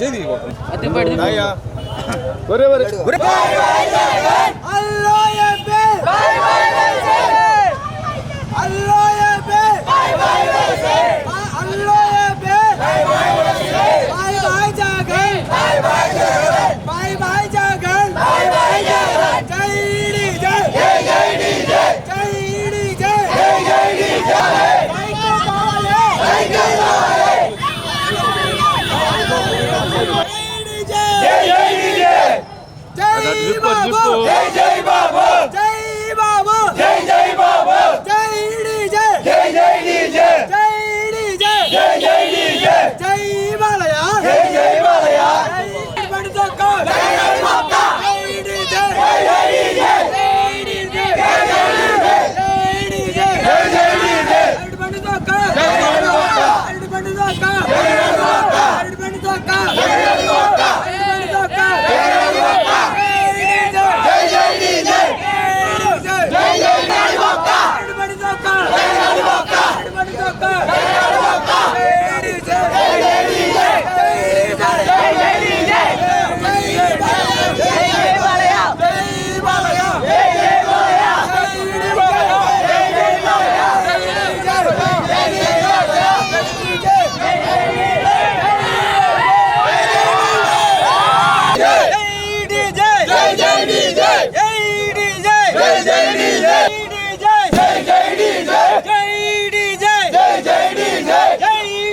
செய்தி ஒரே ஒரு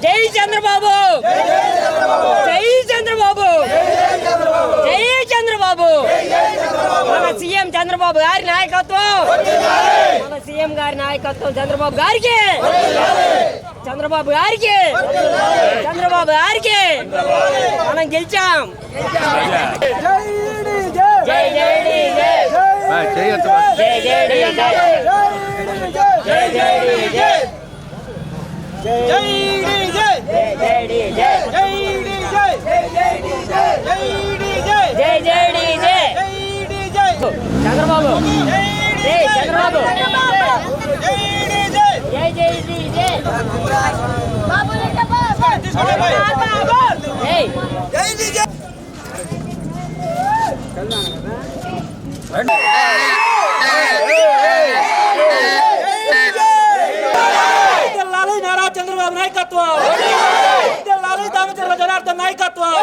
చంద్రబాబు జై చంద్రబాబు జై చంద్రబాబు మన సీఎం చంద్రబాబు గారి నాయకత్వం మన సీఎం గారి నాయకత్వం చంద్రబాబు గారికి చంద్రబాబు గారికి చంద్రబాబు గారికి మనం గెలిచాం జై జై డి జై జై జై డి జై జై జై డి జై జై చంద్రబాబు జై చంద్రబాబు జై జై డి జై జై లాలి నారా చంద్రబాబు నాయకత్వం లాలి దామచర్ల జనార్దన్ నాయకత్వం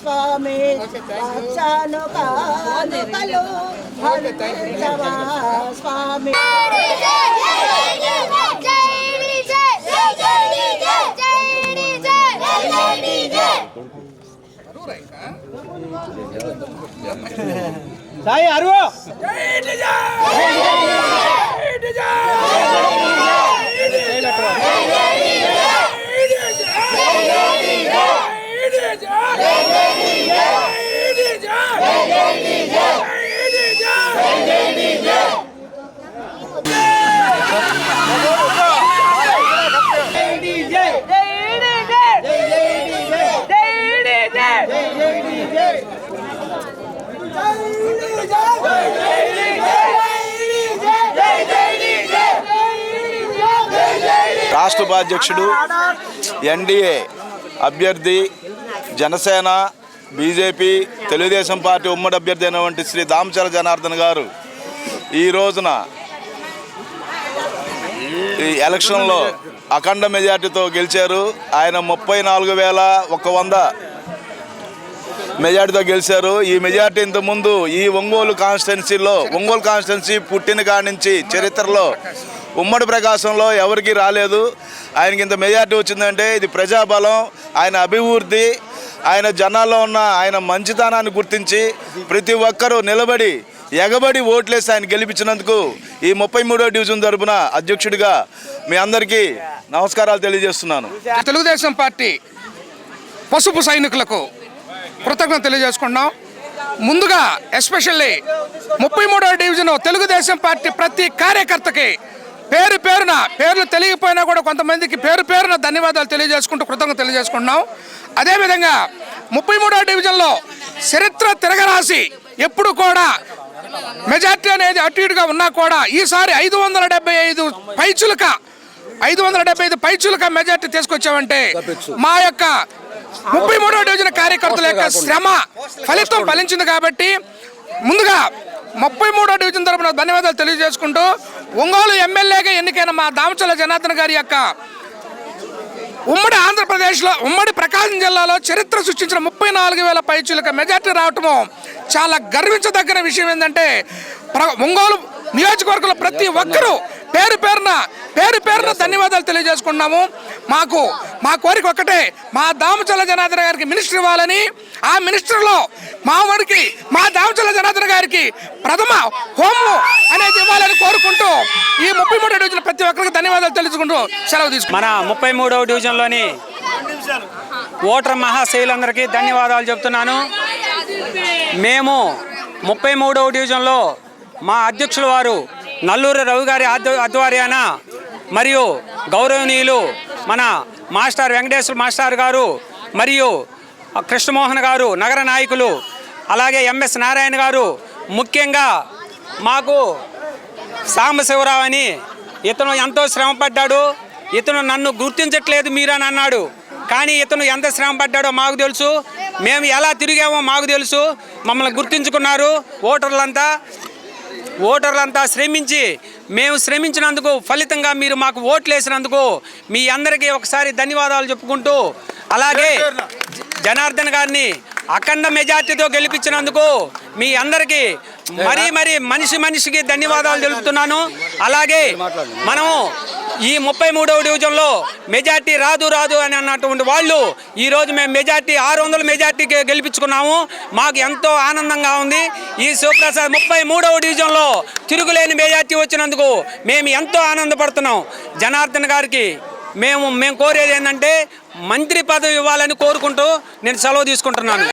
స్వామి పక్షాను కానుకలు హరించవా స్వామి సాయి అరువు రాష్ట్ర ఉపాధ్యక్షుడు ఎన్డీఏ అభ్యర్థి జనసేన బీజేపీ తెలుగుదేశం పార్టీ ఉమ్మడి అభ్యర్థి అయినటువంటి శ్రీ దామచల జనార్దన్ గారు ఈ రోజున ఈ ఎలక్షన్లో అఖండ మెజార్టీతో గెలిచారు. ఆయన ముప్పై నాలుగు వేల ఒక వంద మెజార్టీతో గెలిచారు. ఈ మెజార్టీ ఇంతకుముందు ఈ ఒంగోలు కాన్స్టిట్యున్సీలో ఒంగోలు కాన్స్టిట్యున్సీ పుట్టిన కాడి నుంచి చరిత్రలో ఉమ్మడి ప్రకాశంలో ఎవరికి రాలేదు. ఆయనకి ఇంత మెజార్టీ వచ్చిందంటే ఇది ప్రజాబలం ఆయన అభివృద్ధి ఆయన జనాల్లో ఉన్న ఆయన మంచితనాన్ని గుర్తించి ప్రతి ఒక్కరూ నిలబడి ఎగబడి ఓట్లేసి ఆయన గెలిపించినందుకు ఈ ముప్పై మూడో డివిజన్ తరపున అధ్యక్షుడిగా మీ అందరికీ నమస్కారాలు తెలియజేస్తున్నాను. తెలుగుదేశం పార్టీ పసుపు సైనికులకు కృతజ్ఞత తెలియజేసుకున్నాం ముందుగా ఎస్పెషల్లీ ముప్పై మూడవ డివిజన్ తెలుగుదేశం పార్టీ ప్రతి కార్యకర్తకి పేరు పేరున పేర్లు తెలియకపోయినా కూడా కొంతమందికి పేరు పేరున ధన్యవాదాలు తెలియజేసుకుంటూ కృతజ్ఞత తెలియజేసుకుంటున్నాం. అదేవిధంగా ముప్పై మూడో డివిజన్లో చరిత్ర తిరగరాసి ఎప్పుడు కూడా మెజార్టీ అనేది అటు ఇటుగా ఉన్నా కూడా ఈసారి ఐదు వందల డెబ్బై ఐదు పైచులక ఐదు వందల డెబ్బై ఐదు పైచులక మెజార్టీ తీసుకొచ్చామంటే మా యొక్క ముప్పై మూడవ డివిజన్ కార్యకర్తల యొక్క శ్రమ ఫలితం ఫలించింది కాబట్టి ముందుగా ముప్పై మూడో డివిజన్ తరపున ధన్యవాదాలు తెలియజేసుకుంటూ ఒంగోలు ఎమ్మెల్యేగా ఎన్నికైన మా దామచల జనార్దన్ గారి యొక్క ఉమ్మడి ఆంధ్రప్రదేశ్లో ఉమ్మడి ప్రకాశం జిల్లాలో చరిత్ర సృష్టించిన ముప్పై నాలుగు వేల పైచులకు మెజార్టీ రావటము చాలా గర్వించదగిన విషయం ఏంటంటే ప్ర- ఒంగోలు నియోజకవర్గంలో ప్రతి ఒక్కరూ పేరు పేరున పేరు పేరున ధన్యవాదాలు తెలియజేసుకున్నాము మాకు మా కోరిక ఒక్కటే మా దామచల జనార్దన్ గారికి మినిస్టర్ ఇవ్వాలని ఆ మినిస్టర్లో మా వారికి మా దామచల జనార్దన్ గారికి ప్రథమ హోము అనేది ఇవ్వాలని కోరుకుంటూ ఈ ముప్పై మూడో డివిజన్ ప్రతి ఒక్కరికి ధన్యవాదాలు తెలుసుకుంటూ సెలవు తీసుకుంటాం మన ముప్పై మూడవ డివిజన్లోని ఓటర్ మహాశైలందరికీ ధన్యవాదాలు చెప్తున్నాను. మేము ముప్పై మూడవ డివిజన్లో మా అధ్యక్షుల వారు నల్లూరు రవి గారి ఆధ్వర్యాన మరియు గౌరవనీయులు మన మాస్టర్ వెంకటేశ్వర మాస్టర్ గారు మరియు కృష్ణమోహన్ గారు నగర నాయకులు అలాగే ఎంఎస్ నారాయణ గారు ముఖ్యంగా మాకు సాంబశివరావు అని ఇతను ఎంతో శ్రమపడ్డాడు ఇతను నన్ను గుర్తించట్లేదు మీరని అన్నాడు. కానీ ఇతను ఎంత శ్రమ పడ్డాడో మాకు తెలుసు. మేము ఎలా తిరిగామో మాకు తెలుసు. మమ్మల్ని గుర్తించుకున్నారు ఓటర్లంతా. ఓటర్లంతా శ్రమించి మేము శ్రమించినందుకు ఫలితంగా మీరు మాకు ఓట్లు వేసినందుకు మీ అందరికీ ఒకసారి ధన్యవాదాలు చెప్పుకుంటూ అలాగే జనార్దన్ గారిని అఖండ మెజార్టీతో గెలిపించినందుకు మీ అందరికీ మరీ మరీ మనిషి మనిషికి ధన్యవాదాలు తెలుపుతున్నాను. అలాగే మనము ఈ ముప్పై మూడవ డివిజన్లో మెజార్టీ రాదు రాదు అని అన్నటువంటి వాళ్ళు ఈరోజు మేము మెజార్టీ ఆరు వందల మెజార్టీకి గెలిపించుకున్నాము. మాకు ఎంతో ఆనందంగా ఉంది. ఈ శివప్రసాద్ ముప్పై మూడవ డివిజన్లో తిరుగులేని మెజార్టీ వచ్చినందుకు మేము ఎంతో ఆనందపడుతున్నాం. జనార్దన్ గారికి మేము మేము కోరేది ఏంటంటే మంత్రి పదవి ఇవ్వాలని కోరుకుంటూ నేను సెలవు తీసుకుంటున్నాను.